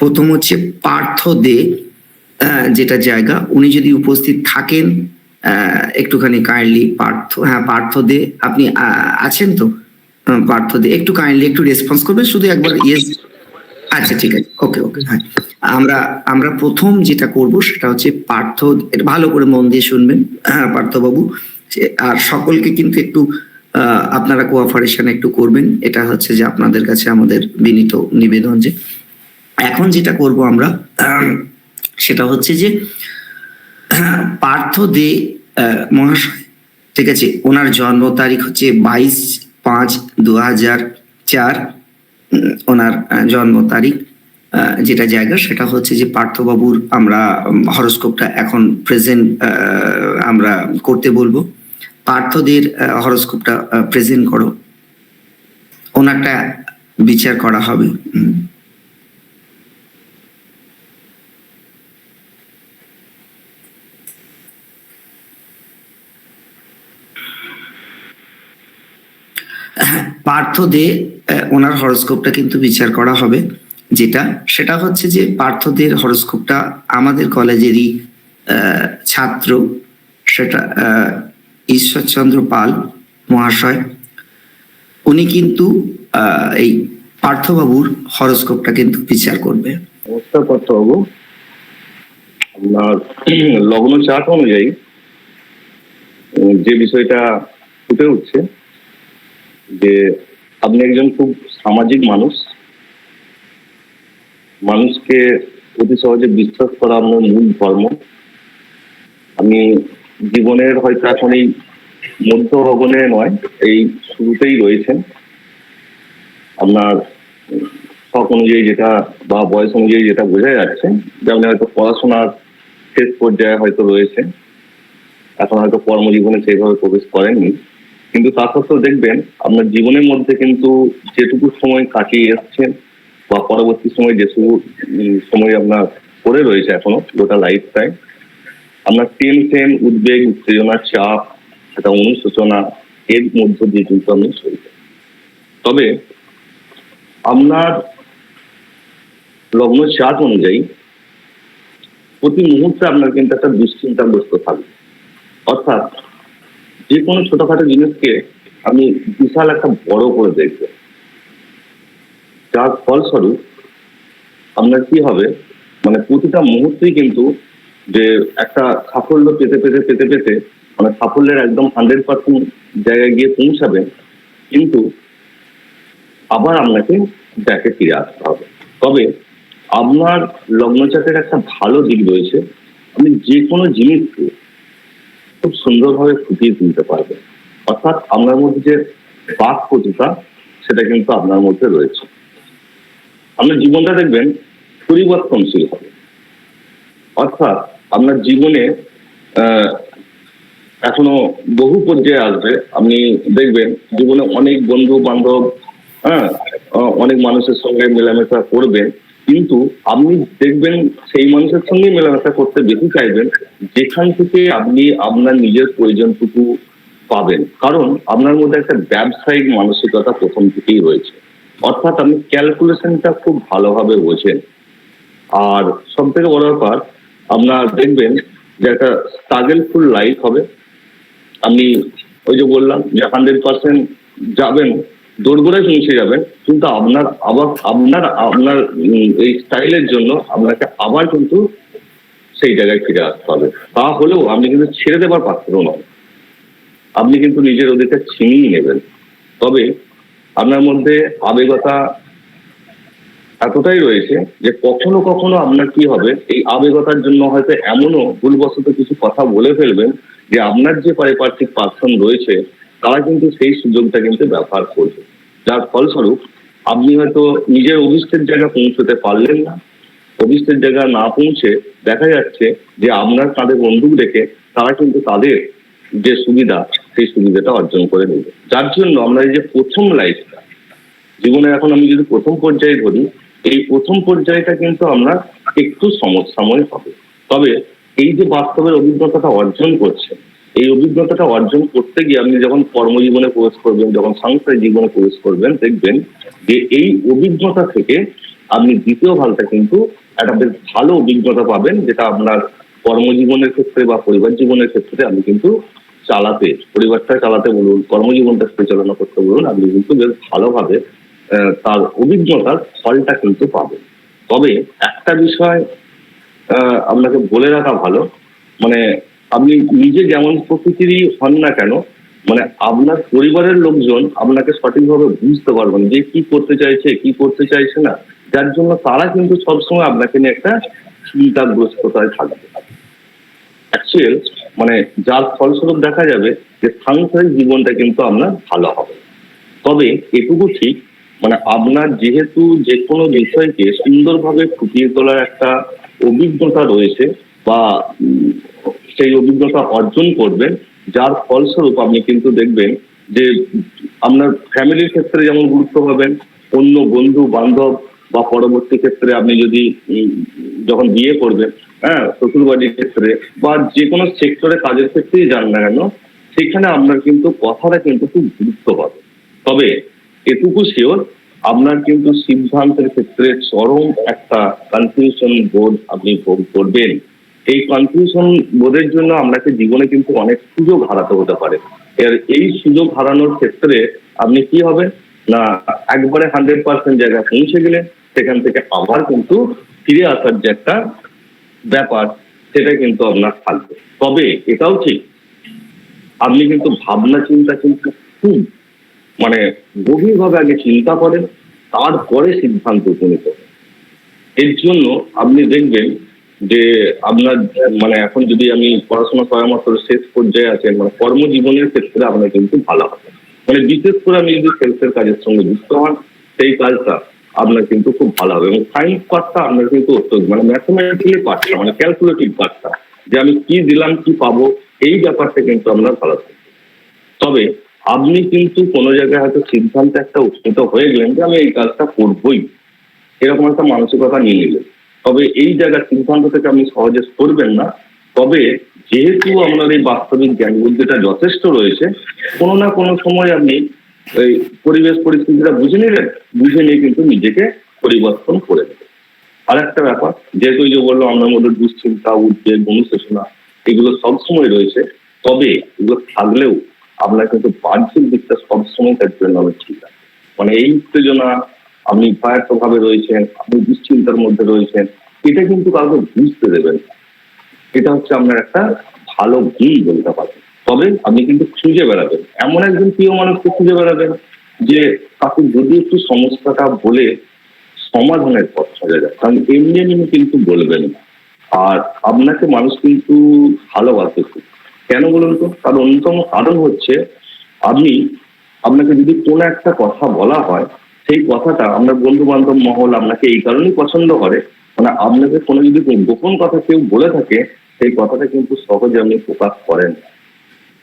প্রথম হচ্ছে পার্থ দে যেটা জায়গা। উনি যদি উপস্থিত থাকেন একটুখানি কাইন্ডলি পার্থ হ্যাঁ পার্থ দে, আপনি আছেন তো? পার্থ দে, একটু কাইন্ডলি একটু রেসপন্স করবেন, শুধু একবার ইয়েস আচ্ছা ঠিক আছে ওকে ওকে হ্যাঁ। আমরা আমরা প্রথম যেটা করব, সেটা হচ্ছে পার্থ, এটা ভালো করে মন দিয়ে শুনবেন হ্যাঁ পার্থবাবু। আর সকলকে কিন্তু একটু আপনারা কোঅপারেশন একটু করবেন। এটা হচ্ছে যে আপনাদের কাছে আমাদের বিনীত নিবেদন যে এখন যেটা করব আমরা সেটা হচ্ছে যে, পার্থ দে মহাশয়, ঠিক আছে? ওনার জন্ম তারিখ হচ্ছে বাইশ পাঁচ দু হাজার চার ওনার জন্ম তারিখ যেটা জায়গা, সেটা হচ্ছে যে পার্থবাবুর আমরা হরস্কোপটা এখন প্রেজেন্ট আমরা করতে বলব। পার্থদের হরস্কোপটা প্রেজেন্ট করো। ওনারটা বিচার করা হবে পার্থ দে ওনার হরস্কোপটা কিন্তু বিচার করা হবে। যেটা, সেটা হচ্ছে যে পার্থদের হরস্কোপটা আমাদের কলেজেরই ছাত্র। সেটা ঈশ্বরচন্দ্র পাল মহাশয়। উনি কিন্তু এই পার্থবাবুর হরস্কোপটা কিন্তু বিচার করবে। নমস্কার পার্থবাবু। আপনার লগ্ন চার্ট অনুযায়ী যে বিষয়টা ফুটে উঠছে যে আপনি একজন খুব সামাজিক মানুষ, মানুষকে অতি সহজে বিশ্বাস করা আপনার মূল ধর্ম। আমি জীবনের হয়তো এখন এই মধ্য ভবনে নয়, এই শুরুতেই রয়েছেন। আপনার শখ অনুযায়ী যেটা বা বয়স অনুযায়ী যেটা বোঝা যাচ্ছে যে আপনি হয়তো পড়াশোনার শেষ পর্যায়ে হয়তো রয়েছে এখন হয়তো কর্মজীবনে সেইভাবে প্রবেশ করেননি। কিন্তু তা সত্ত্বেও দেখবেন আপনার জীবনের মধ্যে কিন্তু যেটুকু সময় কাটিয়ে এসছেন বা পরবর্তী সময় যেটুকু সময় আপনার পড়ে রয়েছে এখনও, গোটা লাইফটাই আপনার টেনশন উদ্বেগ, উত্তেজনা, চাপ, একটা অনুশোচনা, এর মধ্য দিয়ে কিন্তু আপনি চলছেন তবে আপনার লগ্ন চার্ট অনুযায়ী প্রতি মুহূর্তে আপনার কিন্তু একটা দুশ্চিন্তাগ্রস্ত থাকবে। অর্থাৎ যে কোনো ছোটখাটো জিনিসকে আমি বিশাল একটা বড় করে দেখবেন যার ফলস্বরূপ আপনার কি হবে? মানে প্রতিটা মুহূর্তেই কিন্তু যে একটা সাফল্য পেতে পেতে পেতে পেতে মানে সাফল্যের একদম হান্ড্রেড পার্সেন্ট জায়গায় গিয়ে পৌঁছাবেন কিন্তু আবার আপনাকে ব্যাকে ফিরে আসতে হবে। তবে আপনার লগ্নচাপের একটা ভালো দিক রয়েছে। আপনি যে কোনো জিনিসকে খুব সুন্দরভাবে ফুটিয়ে তুলতে পারবেন অর্থাৎ আপনার মধ্যে যে বাক প্রতিভা সেটা কিন্তু আপনার মধ্যে রয়েছে। আপনার জীবনটা দেখবেন পরিবর্তনশীল হবে। অর্থাৎ আপনার জীবনে এখনও বহু পর্যায়ে আসবে। আপনি দেখবেন জীবনে অনেক বন্ধু বান্ধব হ্যাঁ অনেক মানুষের সঙ্গে মেলামেশা করবেন। কিন্তু আপনি দেখবেন সেই মানুষের সঙ্গে মেলামেশা করতে বেশি চাইবেন, যেখান থেকে আপনি আপনার নিজের প্রয়োজনটুকু পাবেন। কারণ আপনার মধ্যে একটা ব্যবসায়িক মানসিকতা প্রথম থেকেই রয়েছে। অর্থাৎ আপনি ক্যালকুলেশনটা খুব ভালোভাবে বোঝেন। আর সব থেকে বড় ব্যাপার, আপনার দেখবেন যে একটা স্ট্রাগেলফুল লাইফ হবে। আপনি ওই যে বললাম, যে হান্ড্রেড পার্সেন্ট যাবেন দোরগোড়ায় পৌঁছে যাবেন। কিন্তু আপনার, আবার আপনার আপনার এই স্টাইলের জন্য আপনাকে আবার কিন্তু সেই জায়গায় ফিরে আসতে হবে। তা হলেও আপনি কিন্তু ছেড়ে দেবার পাত্র নন। আপনি কিন্তু নিজের অধিকার ছিনিয়ে নেবেন। তবে আপনার মধ্যে আবেগতা এতটাই রয়েছে যে কখনো কখনো আপনার কি হবে, এই আবেগতার জন্য হয়তো এমনও ভুলবশত কিছু কথা বলে ফেলবেন যে আপনার যে পারিপার্শ্বিক পার্সন রয়েছে, তারা কিন্তু সেই সুযোগটা কিন্তু ব্যবহার করবে। যার ফলস্বরূপ আপনি হয়তো নিজের অভিষ্টের জায়গা পৌঁছতে পারলেন না। অভিষ্টের জায়গা না পৌঁছে দেখা যাচ্ছে যে আপনার তাদের বন্দুক রেখে তারা কিন্তু তাদের যে সুবিধা, সেই সুবিধাটা অর্জন করে নেবে যার জন্য আমরা এই যে প্রথম লাইফটা, জীবনে এখন আমি যদি প্রথম পর্যায়ে ধরি, এই প্রথম পর্যায়টা কিন্তু আমরা একটু সমসাময়িক হবে। তবে এই যে বাস্তবের অভিজ্ঞতাটা অর্জন করছে এই অভিজ্ঞতাটা অর্জন করতে গিয়ে আপনি যখন কর্মজীবনে প্রবেশ করবেন, যখন সাংসারিক জীবনে প্রবেশ করবেন, দেখবেন যে এই অভিজ্ঞতা থেকে আপনি দ্বিতীয় ভালটা কিন্তু একটা বেশ ভালো অভিজ্ঞতা পাবেন, যেটা আপনার কর্মজীবনের ক্ষেত্রে বা পরিবার জীবনের ক্ষেত্রে আপনি কিন্তু চালাতে, পরিবারটা চালাতে বলুন, কর্মজীবনটা পরিচালনা করতে বলুন, আপনি কিন্তু বেশ ভালোভাবে তার অভিজ্ঞতার ফলটা কিন্তু পাবেন। তবে একটা বিষয় আপনাকে বলে রাখা ভালো মানে আপনি নিজে যেমন প্রকৃতিরই হন না কেন মানে আপনার পরিবারের লোকজন আপনাকে সঠিকভাবে বুঝতে পারবেন যে কি করতে চাইছে, কি করতে চাইছে না। যার জন্য তারা কিন্তু সবসময় আপনাকে নিয়ে একটা চিন্তাগ্রস্ততায় থাকবে। অ্যাকচুয়াল মানে যার ফলস্বরূপ দেখা যাবে যে সাংসারিক জীবনটা কিন্তু আপনার ভালো হবে। তবে এটুকু ঠিক মানে আপনার যেহেতু যে কোনো বিষয়কে সুন্দরভাবে ফুটিয়ে তোলার একটা অভিজ্ঞতা রয়েছে বা সেই অভিজ্ঞতা অর্জন করবেন, যার ফলস্বরূপ আপনি কিন্তু দেখবেন যে আপনার ফ্যামিলির ক্ষেত্রে যেমন গুরুত্ব পাবেন, অন্য বন্ধু, বান্ধব বা পরবর্তী ক্ষেত্রে আপনি যদি যখন বিয়ে করবেন হ্যাঁ শ্বশুরবাড়ির ক্ষেত্রে বা যে কোনো সেক্টরে কাজের ক্ষেত্রেই যান না কেন, সেখানে আপনার কিন্তু কথাটা কিন্তু খুব গুরুত্ব পাবে। তবে এটুকু শিওর আপনার কিন্তু সিদ্ধান্তের ক্ষেত্রে চরম একটা কনফিউশন বোধ আপনি ভোগ করবেন। এই কনফিউশন বোধের জন্য আপনাকে জীবনে কিন্তু অনেক সুযোগ হারাতে হতে পারে। এর এই সুযোগ হারানোর ক্ষেত্রে আপনি কি হবে? না, একবারে হান্ড্রেড পার্সেন্ট জায়গায় পৌঁছে গেলে সেখান থেকে আবার কিন্তু ফিরে আসার যে একটা ব্যাপার, সেটা কিন্তু আপনার থাকবে। তবে এটাও ঠিক, আপনি কিন্তু ভাবনা চিন্তা কিন্তু খুব মানে গভীরভাবে আগে চিন্তা করেন, তারপরে সিদ্ধান্ত উপনীত। এর জন্য আপনি দেখবেন যে আপনার মানে এখন যদি আমি পড়াশোনা মাত্র শেষ পর্যায়ে আছেন মানে কর্মজীবনের ক্ষেত্রে আপনার কিন্তু ভালো হবে। মানে বিশেষ করে আপনি যদি সেলসের কাজের সঙ্গে যুক্ত হন, সেই কাজটা আপনার কিন্তু খুব ভালো হবে। এবং সায়েন্স পার্টটা আপনার কিন্তু অত্যন্ত মানে ম্যাথমেটিক্যালি পার্টটা মানে ক্যালকুলেটিভ পার্টটা যে আমি কি দিলাম, কি পাবো, এই ব্যাপারটা কিন্তু আপনার ভালো থাকবে। তবে আপনি কিন্তু কোনো জায়গায় হয়তো সিদ্ধান্ত একটা উপনীত হয়ে গেলেন যে আমি এই কাজটা করবই। এরকম একটা মানসিকতা নিয়ে নিলেন। তবে এই জায়গার সিদ্ধান্ত থেকে আপনি সহজে করবেন না। তবে যেহেতু আপনার এই বাস্তবিক জ্ঞান বুদ্ধিটা যথেষ্ট রয়েছে, কোনো না কোনো সময় আপনি এই পরিবেশ পরিস্থিতিটা বুঝে নিলেন বুঝে নিয়ে কিন্তু নিজেকে পরিবর্তন করে নেবেন। আর একটা ব্যাপার, যেহেতু যে বলল আপনার মধ্যে দুশ্চিন্তা, উদ্বেগ, অনুশোচনা, এগুলো সবসময় রয়েছে, তবে এগুলো থাকলেও আপনার কিন্তু বাহ্যিক দিকটা সবসময় তার জন্য ঠিক আছে। মানে এই উত্তেজনা আপনি ভয়ার্থ ভাবে রয়েছেন, আপনি দুশ্চিন্তার মধ্যে রয়েছেন, এটা কিন্তু কাউকে বুঝতে দেবেন এটা হচ্ছে আপনার একটা ভালো গুণ বলতে পারেন। তবে আপনি কিন্তু খুঁজে বেড়াবেন। এমন একজন প্রিয় মানুষকে খুঁজে বেড়াবেন যে তাকে যদি একটু সমস্যাটা বলে সমাধানের পথ সাজা যায়। কারণ এমনি এমনি কিন্তু বলবেন না। আর আপনাকে মানুষ কিন্তু ভালোবাসে খুব। কেন বলুন তো? তার অন্যতম কারণ হচ্ছে আপনি, আপনাকে যদি কোনো একটা কথা বলা হয় সেই কথাটা আপনার বন্ধু বান্ধব মহল আপনাকে এই কারণেই পছন্দ করে। মানে আপনাকে কোনো যদি গোপন কথা কেউ বলে থাকে, সেই কথাটা কিন্তু সহজে আপনি প্রকাশ করেন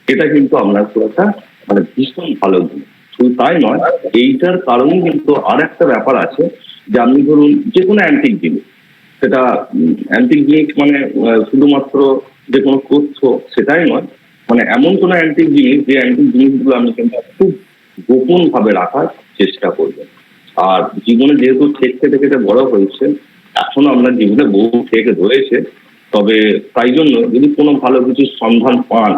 এটা কিন্তু আপনার খুব একটা মানে ভীষণ ভালো গুণ শুধু তাই নয়, এইটার কারণে কিন্তু আর একটা ব্যাপার আছে যে আপনি ধরুন যে কোনো অ্যান্টিক জিনিস, সেটা অ্যান্টিক জিনিস মানে শুধুমাত্র যে কোনো তথ্য, সেটাই নয়। মানে এমন কোনো অ্যান্টিক জিনিস, যে অ্যান্টিক জিনিসগুলো আপনি কিন্তু খুব গোপন ভাবে রাখার চেষ্টা করবেন। আর জীবনে যেহেতু ঠেক খেতে খেতে বড় হয়েছে, এখনও আপনার জীবনে বহু ঠেক রয়েছে, তবে তাই জন্য যদি কোনো ভালো কিছুর সন্ধান পান,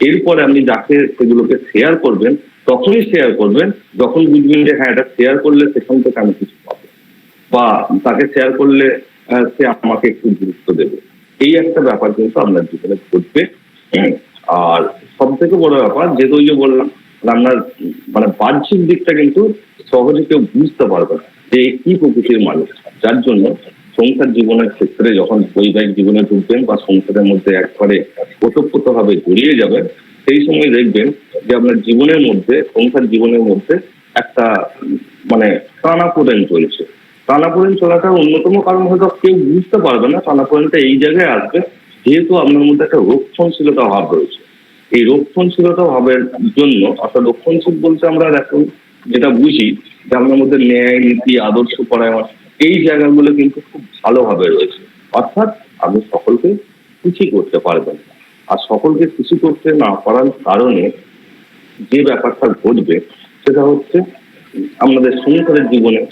এরপরে আপনি যাকে সেগুলোকে শেয়ার করবেন, তখনই শেয়ার করবেন, যখন বুঝবেন যে হ্যাঁ এটা শেয়ার করলে সেখান থেকে আমি কিছু পাবো বা তাকে শেয়ার করলে সে আমাকে একটু গুরুত্ব দেবে এই একটা ব্যাপার কিন্তু আপনার জীবনে ঘটবে। আর সব থেকে বড় ব্যাপার, যেহেতু ওই যে বললাম আপনার মানে বাহ্যিক দিকটা কিন্তু সহজে কেউ বুঝতে পারবে না যে কি প্রকৃতির মানুষ। যার জন্য সংসার জীবনের ক্ষেত্রে যখন বৈবাহিক জীবনে ঢুকবেন বা সংসারের মধ্যে একবারে ওতপ্রোত ভাবে জড়িয়ে যাবেন, সেই সময় দেখবেন যে আপনার জীবনের মধ্যে, সংসার জীবনের মধ্যে একটা মানে টানাপোড়েন চলছে। টানাপোড়েন চলাটা অন্যতম কারণ হয়তো কেউ বুঝতে পারবে না। টানাপোড়েনটা এই জায়গায় আসবে, যেহেতু আপনার মধ্যে একটা রক্ষণশীলতা অভাব রয়েছে। এই রক্ষণশীলতা ভাবের জন্য অর্থাৎ রক্ষণশীল বলতে আমরা এখন যেটা বুঝি, যে আপনার মধ্যে ন্যায়, নীতি, আদর্শ পরায়ণ, এই জায়গাগুলো কিন্তু খুব ভালোভাবে রয়েছে। অর্থাৎ আপনি সকলকে খুশি করতে পারবেন আর সকলকে খুশি করতে না পারার কারণে যে ব্যাপারটা ঘটবে, সেটা হচ্ছে আমাদের সংসারের জীবনে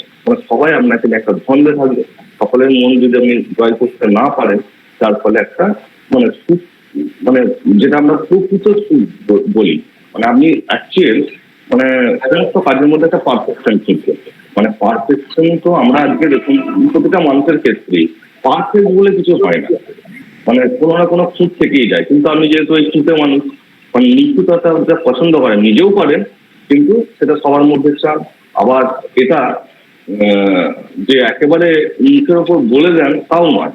সবাই আপনাকে একটা দ্বন্দ্বে থাকবে। সকলের মন যদি আপনি জয় করতে না পারেন, তার ফলে একটা মানে সুখ মানে যেটা আমরা প্রকৃত বলি মানে আপনি অ্যাকচুয়াল মানে সমস্ত কাজের মধ্যে একটা পারফেকশন কিন্তু মানে পারফেকশন তো আমরা আজকে দেখুন প্রতিটা মানুষের ক্ষেত্রেই পারফেক্ট বলে কিছু হয় না। মানে কোনো না কোনো খুঁত থেকেই যায়। কিন্তু আমি যেহেতু এই খুঁতে মানুষ মানে নিখুঁততা যা পছন্দ করেন নিজেও করেন কিন্তু সেটা সবার মধ্যে চান আবার এটা যে একেবারে মুখের ওপর বলে দেন তাও নয়।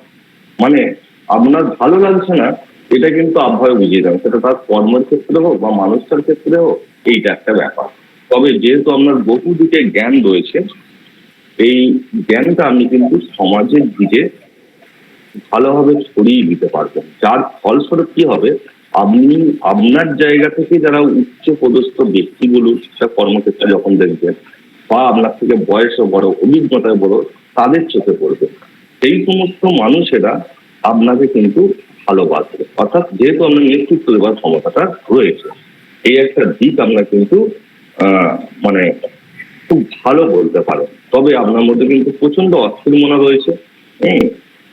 মানে আপনার ভালো লাগছে না এটা কিন্তু আবহাওয়া বুঝিয়ে দেন সেটা তার কর্মের ক্ষেত্রে হোক বা মানুষটার ক্ষেত্রে হোক, এইটা একটা ব্যাপার। তবে যেহেতু আপনার বহু দিকে জ্ঞান রয়েছে, এই জ্ঞানটা আপনি কিন্তু সমাজের দিকে ভালোভাবে ছড়িয়ে দিতে পারবেন যার ফলস্বরূপ কি হবে? আপনি আপনার জায়গা থেকে যারা উচ্চ পদস্থ ব্যক্তিগুলো সেটা কর্মক্ষেত্রে যখন দেখবেন, বা আপনার থেকে বয়সে বড়, অভিজ্ঞতায় বড়, তাদের চোখে পড়বে। সেই সমস্ত মানুষেরা আপনাকে কিন্তু ভালোবাসবে অর্থাৎ যেহেতু আমরা নেতৃত্ব দেওয়ার ক্ষমতাটা রয়েছে এই একটা দিক আপনার কিন্তু মানে খুব ভালো বলতে পারেন তবে আপনার মধ্যে কিন্তু প্রচণ্ড অস্থির মনে রয়েছে। হুম,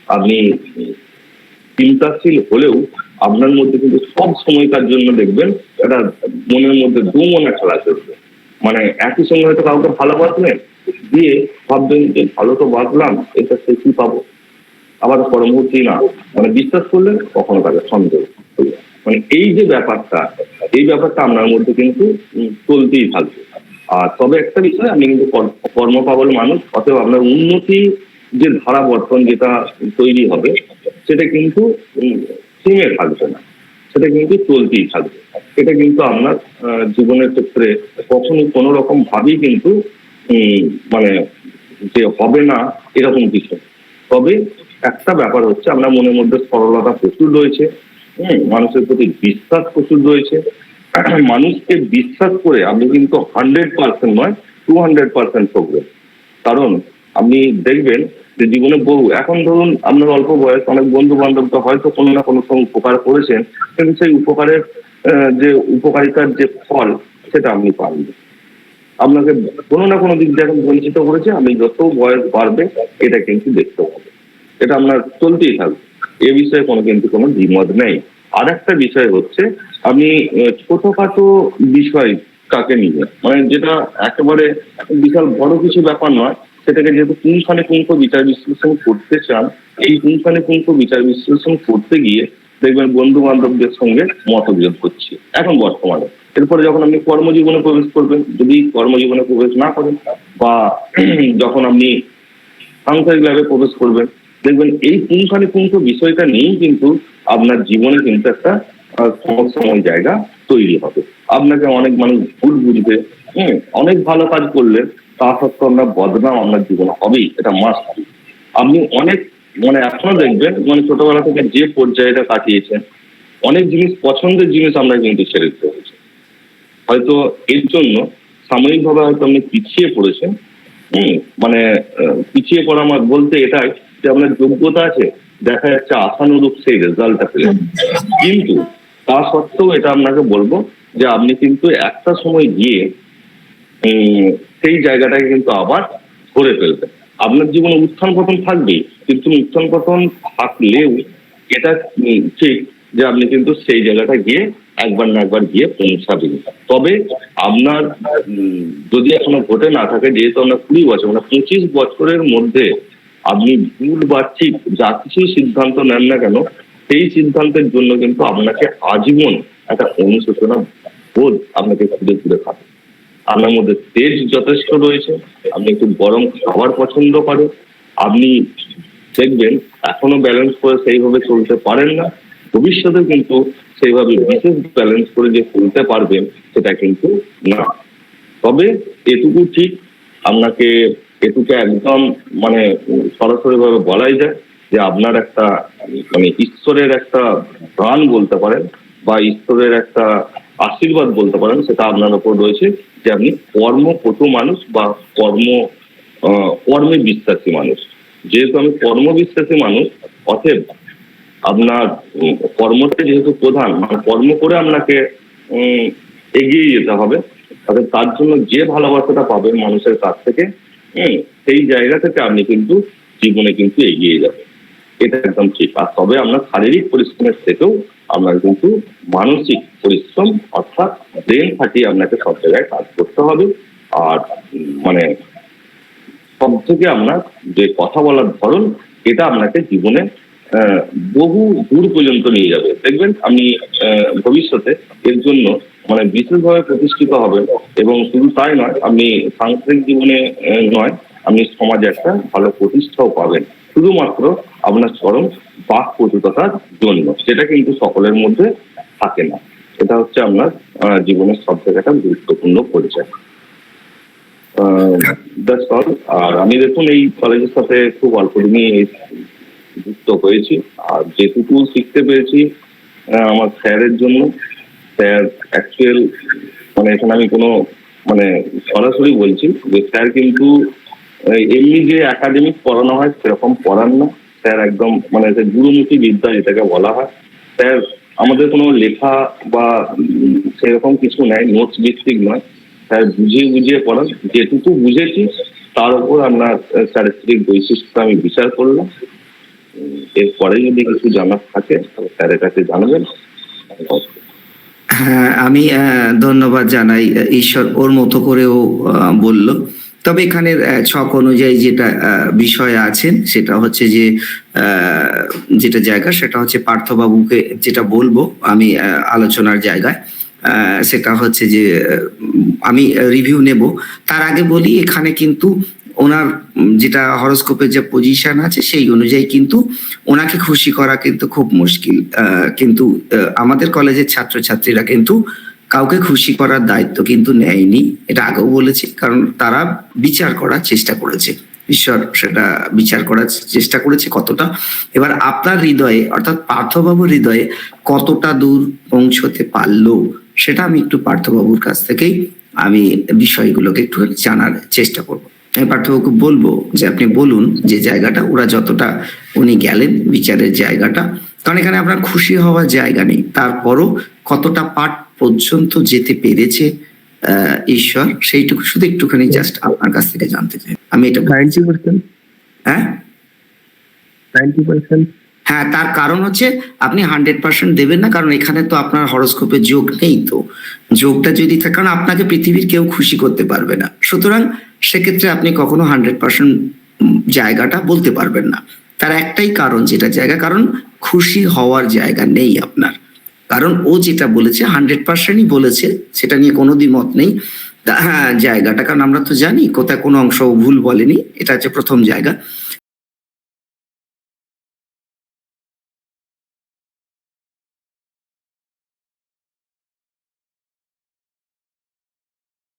আপনি চিন্তাশীল হলেও আপনার মধ্যে কিন্তু সব সময়কার জন্য দেখবেন একটা মনের মধ্যে দু দুমনে খেলা চলবে মানে একই সঙ্গে হয়তো কাউকে ভালোবাসলেন দিয়ে ভাববেন যে ভালো তো বাসলাম এটা সে কি পাবো? আবার পরমুহূর্তে না মানে বিশ্বাস করলেন কখনো তাকে সন্দেহ মানে এই যে ব্যাপারটা, এই ব্যাপারটা আপনার মধ্যে কিন্তু চলতেই থাকবে। আর তবে একটা বিষয়, আমি কিন্তু কর- কর্মপাগল মানুষ, অতএব আপনার উন্নতি যে ধারা বর্তন যেটা তৈরি হবে, সেটা কিন্তু থেমে থাকবে না। সেটা কিন্তু চলতেই থাকবে। এটা কিন্তু আপনার জীবনের ক্ষেত্রে কখনো কোনো রকম ভাবেই কিন্তু মানে যে হবে না, এরকম কিছু তবে একটা ব্যাপার হচ্ছে আপনার মনের মধ্যে সরলতা প্রচুর রয়েছে হুম, মানুষের প্রতি বিশ্বাস প্রচুর রয়েছে। মানুষকে বিশ্বাস করে আপনি কিন্তু হান্ড্রেড পার্সেন্ট নয় টু হান্ড্রেড পার্সেন্ট ঠকবেন কারণ আপনি দেখবেন যে জীবনে বহু এখন ধরুন আপনার অল্প বয়স অনেক বন্ধু বান্ধবকে হয়তো কোনো না কোনো সময় উপকার করেছেন কিন্তু সেই উপকারের যে উপকারিতার যে ফল সেটা আপনি পাননি আপনাকে কোনো না কোনো দিক দিয়ে এখন বঞ্চিত করেছে আপনি যত বয়স বাড়বে এটা কিন্তু দেখতে পাবেন এটা আপনার চলতেই থাকবে এ বিষয়ে কোনো কিন্তু কোনো দ্বিমত নেই। আর একটা বিষয় হচ্ছে আহ, ছোটখাটো বিষয় কাকে নিয়ে? মানে যেটা একেবারে বিশাল বড় কিছু ব্যাপার নয় সেটাকে যেহেতু পুঙ্খানুপুঙ্খ বিচার বিশ্লেষণ করতে চান এই পুঙ্খানুপুঙ্খ বিচার বিশ্লেষণ করতে গিয়ে দেখবেন বন্ধু বান্ধবদের সঙ্গে মতবিরোধ করছি এখন বর্তমানে। এরপরে যখন আপনি কর্মজীবনে প্রবেশ করবেন যদি কর্মজীবনে প্রবেশ না করেন বা যখন আপনি সাংসারিক লাইফে প্রবেশ করবেন দেখবেন, এই পুঙ্খানুপুঙ্খ বিষয়টা নিয়েই কিন্তু আপনার জীবনে কিন্তু একটা সমস্যাময় জায়গা তৈরি হবে। আপনাকে অনেক মানুষ ভুল বুঝবে, হম, অনেক ভালো কাজ করলে তা সত্ত্বেও আপনার বদনাম আপনার জীবনে হবেই, এটা মাস্ট আপনি অনেক মানে এখনও দেখবেন মানে ছোটবেলা থেকে যে পর্যায়েটা কাটিয়েছেন, অনেক জিনিস পছন্দের জিনিস আমরা কিন্তু ছেড়ে দিতে হয়েছে। হয়তো এর জন্য সাময়িকভাবে হয়তো আপনি পিছিয়ে পড়েছেন, হম মানে পিছিয়ে পড়া আমার বলতে এটাই যে আপনার যোগ্যতা আছে দেখা যাচ্ছে আশানুরূপ সেই রেজাল্টটা পেলেন। কিন্তু তা সত্ত্বেও এটা আপনাকে বলব যে আপনি কিন্তু একটা সময় গিয়ে সেই জায়গাটাকে কিন্তু আবার ধরে ফেলবেন। আপনার জীবনে উত্থান পতন থাকবেই কিন্তু উত্থান পতন থাকলেও এটা ঠিক যে আপনি কিন্তু সেই জায়গাটা গিয়ে একবার না একবার গিয়ে পৌঁছাবেন। তবে আপনার যদি এখনও ঘটে না থাকে যেহেতু আপনার কুড়ি বছর মানে পঁচিশ বছরের মধ্যে আপনি ভুল বা ঠিক যা কিছুই সিদ্ধান্ত নেন না কেন, সেই সিদ্ধান্তের জন্য কিন্তু আপনাকে আজীবন একটা অনুশোচনা বোধ আপনাকে ঘুরে ঘুরে খাবে আপনার মধ্যে তেজ যথেষ্ট রয়েছে, আপনি একটু গরম খাবার পছন্দ করেন, আপনি দেখবেন এখনও ব্যালেন্স করে সেইভাবে চলতে পারেন না, ভবিষ্যতে কিন্তু সেইভাবে বিশেষ ব্যালেন্স করে যে চলতে পারবেন সেটা কিন্তু না। তবে এটুকু ঠিক, আপনাকে এটুকু একদম মানে সরাসরি ভাবে বলাই যায় যে আপনার একটা মানে ঈশ্বরের একটা প্রাণ বলতে পারেন বা ঈশ্বরের একটা আশীর্বাদ বলতে পারেন, সেটা আপনার উপর রয়েছে যে আপনি কর্ম কর্মপটু মানুষ বা কর্ম কর্মে বিশ্বাসী মানুষ। যেহেতু আমি কর্ম বিশ্বাসী মানুষ, অতএব আপনার কর্মটা যেহেতু প্রধান মানে কর্ম করে আপনাকে এগিয়ে যেতে হবে, তাহলে তার জন্য যে ভালোবাসাটা পাবেন মানুষের কাছ থেকে হম সেই জায়গা থেকে আপনি কিন্তু জীবনে কিন্তু এগিয়ে যাবেন। এটা একদম ঠিক। আর তবে আপনার শারীরিক পরিশ্রমের থেকেও আপনার কিন্তু মানসিক পরিশ্রম অর্থাৎ ব্রেন খাটিয়ে আপনাকে সব জায়গায় কাজ করতে হবে। আর মানে সব থেকে আপনার যে কথা বলার ধরন, এটা আপনাকে জীবনে বহু দূর পর্যন্ত নিয়ে যাবে। দেখবেন আমি ভবিষ্যতে এর জন্য মানে বিশেষভাবে প্রতিষ্ঠিত হবেন এবং শুধু তাই নয়, আপনি সাংসারিক জীবনে নয়, আপনি সমাজে একটা ভালো প্রতিষ্ঠাও পাবেন। শুধুমাত্র আপনার চরম বাক পটুতার জন্য। সেটা কিন্তু সকলের মধ্যে থাকে না। এটা হচ্ছে আপনার জীবনের সব থেকে একটা গুরুত্বপূর্ণ পরিচয়। আর আমি দেখুন, এই কলেজের সাথে খুব অল্প দিনই যুক্ত হয়েছি। আর যেটুকু শিখতে পেরেছি আমার স্যারের জন্য স্যার অ্যাকচুয়াল মানে এখানে আমি কোনো মানে সরাসরি বলছি যে স্যার কিন্তু এমনি যে একাডেমিক পড়ানো হয় সেরকম পড়ান না। স্যার একদম মানে গুরুমুখী বিদ্যা যেটাকে বলা হয়। স্যার আমাদের কোনো লেখা বা সেরকম কিছু নেই নোটস ভিত্তিক নয়। স্যার বুঝিয়ে বুঝিয়ে পড়ান। যেটুকু বুঝেছি তার উপর আহ, চারিত্রিক বৈশিষ্ট্য আমি বিচার করলাম। এরপরে যদি কিছু জানার থাকে স্যারের কাছে জানাবেন। হ্যাঁ আমি ধন্যবাদ জানাই ঈশ্বর ওর মতো করেও বলল। তবে এখানে ছক অনুযায়ী যেটা বিষয় আছেন, সেটা হচ্ছে যে যেটা জায়গা, সেটা হচ্ছে পার্থবাবুকে যেটা বলব আমি আলোচনার জায়গায় সেটা হচ্ছে যে আমি রিভিউ নেব। তার আগে বলি, এখানে কিন্তু ওনার যেটা হরস্কোপের যে পজিশন আছে, সেই অনুযায়ী কিন্তু ওনাকে খুশি করা কিন্তু খুব মুশকিল। কিন্তু আমাদের কলেজের ছাত্রছাত্রীরা কিন্তু কাউকে খুশি করার দায়িত্ব কিন্তু নেয়নি। এটা আগেও বলেছি, কারণ তারা বিচার করার চেষ্টা করেছে। ঈশ্বর সেটা বিচার করার চেষ্টা করেছে কতটা। এবার আপনার হৃদয়ে, অর্থাৎ পার্থবাবুর হৃদয়ে কতটা দূর পৌঁছতে পারল, সেটা আমি একটু পার্থবাবুর কাছ থেকেই আমি বিষয়গুলোকে একটু জানার চেষ্টা করব। আমি পার্থবাবুকে বলব যে আপনি বলুন যে জায়গাটা ওরা যতটা উনি গেলেন বিচারের জায়গাটা। কারণ এখানে আপনার খুশি হওয়ার জায়গা নেই। তারপরও কতটা পাঠ পর্যন্ত যেতে পেরেছে আহ, ঈশ্বর সেইটুকু শুধু একটুখানি জাস্ট আপনার কাছ থেকে জানতে চাই। আমি এটা হ্যাঁ? নাইনটি পার্সেন্ট হ্যাঁ তার কারণ হচ্ছে আপনি হান্ড্রেড পার্সেন্ট দেবেন না, কারণ এখানে তো আপনার হরস্কোপে যোগ নেই তো। যোগটা যদি থাকে, কারণ আপনাকে পৃথিবীর কেউ খুশি করতে পারবে না। সুতরাং সেক্ষেত্রে আপনি কখনো হান্ড্রেড পার্সেন্ট জায়গাটা বলতে পারবেন না। তার একটাই কারণ যেটা জায়গা, কারণ খুশি হওয়ার জায়গা নেই আপনার। কারণ ও যেটা বলেছে হান্ড্রেড পার্সেন্টই বলেছে, সেটা নিয়ে কোনো দ্বিমত নেই। হ্যাঁ জায়গাটা, কারণ আমরা তো জানি, কোথায় কোনো অংশ ভুল বলেনি, এটা হচ্ছে প্রথম জায়গা।